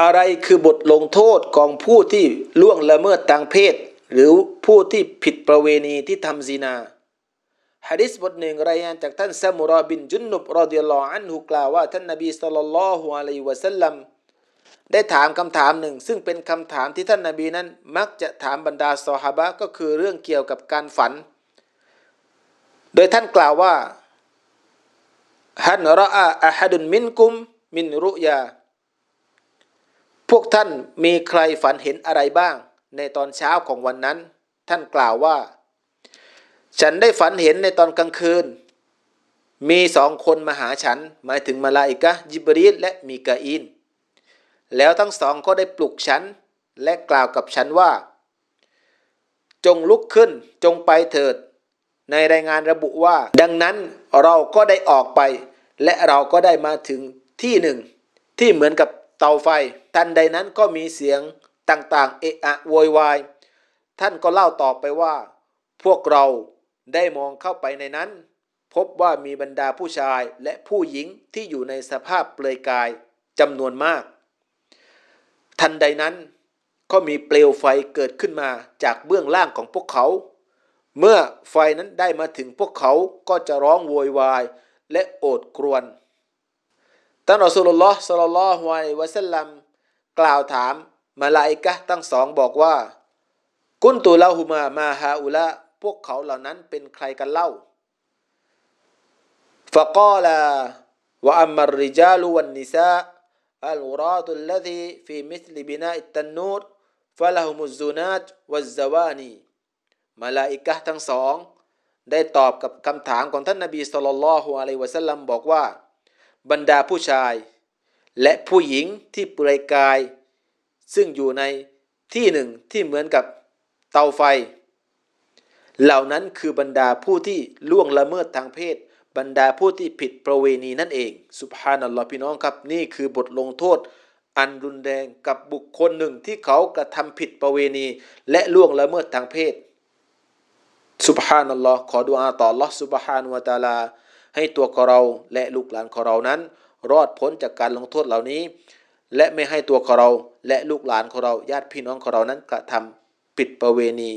อะไรคือบทลงโทษของผู้ที่ล่วงละเมิดทางเพศ หรือผู้ที่ผิดประเวณีที่ทำซินาฮะดิษบทหนึ่งรายงานจากท่านซามุราบินจุนนุบรอดิยลลออันฮุกล่าวว่าท่านนบีสัลลัลลอฮุอะลัยวะสัลลัมได้ถามคำถามหนึ่ง ซึ่งเป็นคำถามที่ท่านนบีนั้น มักจะถามบรรดาซอฮาบะก็คือเรื่องเกี่ยวกับการฝัน โดยท่านกล่าวว่าฮันรออาอะฮัดุนมินกุมมินรุยา พวกท่านมีใครฝันเห็นอะไรบ้าง ในตอนเช้าของวันนั้น ท่านกล่าวว่า ฉันได้ฝันเห็นในตอนกลางคืน มีสองคนมาหาฉัน หมายถึงมาลาอิกะห์จิบรีลและมีกาอิน แล้วทั้งสองก็ได้ปลุกฉัน และกล่าวกับฉันว่า จงลุกขึ้นจงไปเถิด ในรายงานระบุว่า ดังนั้นเราก็ได้ออกไป และเราก็ได้มาถึงที่หนึ่ง ที่เหมือนกับ เตาไฟ ทันใดนั้นก็มีเสียงต่างๆ เอะอะโวยวาย ท่านก็เล่าต่อไปว่า พวกเราได้มองเข้าไปในนั้น พบว่ามีบรรดาผู้ชายและผู้หญิงที่อยู่ในสภาพเปลือยกายจำนวนมาก ทันใดนั้นก็มีเปลวไฟเกิดขึ้นมาจากเบื้องล่างของพวกเขา เมื่อไฟนั้นได้มาถึงพวกเขาก็จะร้องโวยวายและโอดครวญ ท่านอัสลุลลอฮ์สัลลัลฮุอะลัยวะสัลลัมกล่าวถามมาลาอิกะตั้งสองบอกว่า กุนตูลาหูมามาฮาอุละพวกเขาเหล่านั้นเป็นใครกันเล่าฟะกอลาวะอัมมริจาลุวันนิซาอัลราตุลลซีฟีมิสลิบินาอิตตันนูรฟะละฮุมุซูนาตวัซวานีมาลาอิกะทั้งสอง ได้ตอบกับคำถามของท่านนบีสุลต่าละฮุอะลัยวะสัลลัมบอกว่า บรรดาผู้ชาย และผู้หญิงที่เปลือยกาย ซึ่งอยู่ในที่หนึ่งที่เหมือนกับเตาไฟ เหล่านั้นคือบรรดาผู้ที่ล่วงละเมิดทางเพศ บรรดาผู้ที่ผิดประเวณีนั่นเองสุบฮานัลลอฮ์พี่น้องครับ นี่คือบทลงโทษ อันรุนแรงกับบุคคลหนึ่งที่เขากระทำผิดประเวณี และล่วงละเมิดทางเพศสุบฮานัลลอฮ์ขอดุอาต่อ Allah สุบฮานุวะตะอาลา ให้ตัวของเราและลูกหลานของเรานั้น รอดพ้นจากการลงโทษเหล่านี้ และไม่ให้ตัวของเราและลูกหลานของเราญาติพี่น้องของเรานั้นกระทำผิดประเวณี